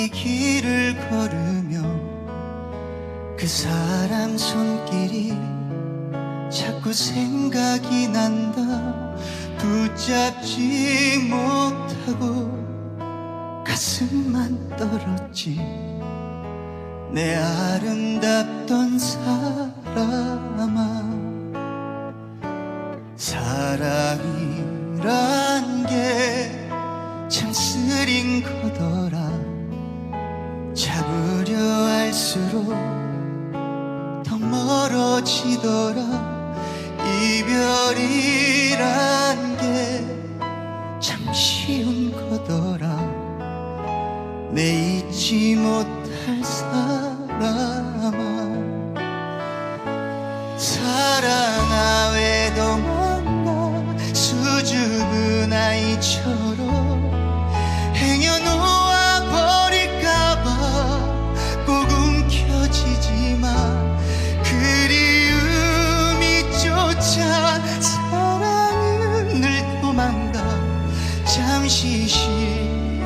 이 길을 걸으며 그 사람 손길이 자꾸 생각이 난다. 붙잡지 못하고 가슴만 떨었지. 내 아름답던 사람아 사랑이란 게 참 쓰린 거더라 잡으려 할수록 더 멀어지더라. 이별이란 게 참 쉬운 거더라. 내 잊지 못할 사람아. 사랑아 왜 도망가? 수줍은 아이처럼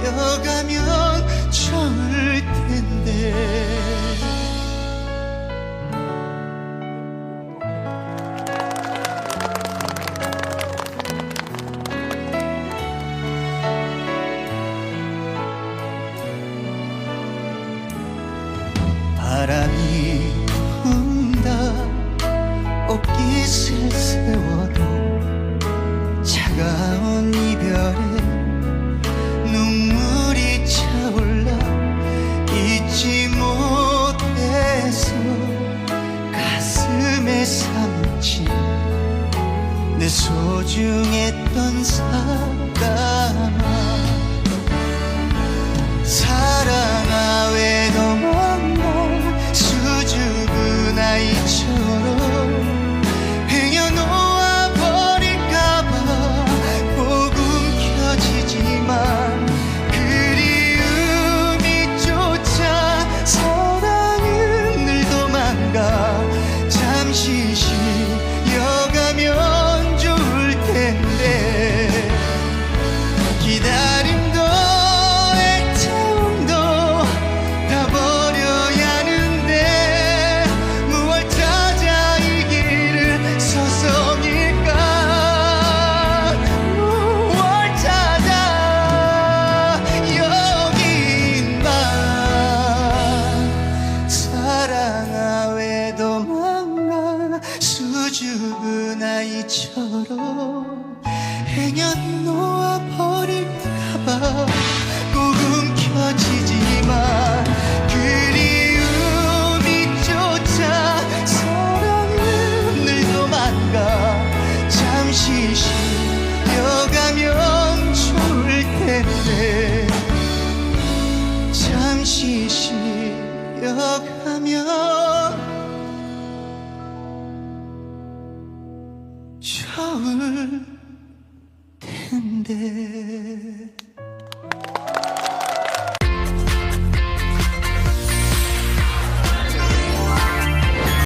쉬어 가슴에 삼친 내 소중했던 사람아 아이처럼 행여놓아 좋을 텐데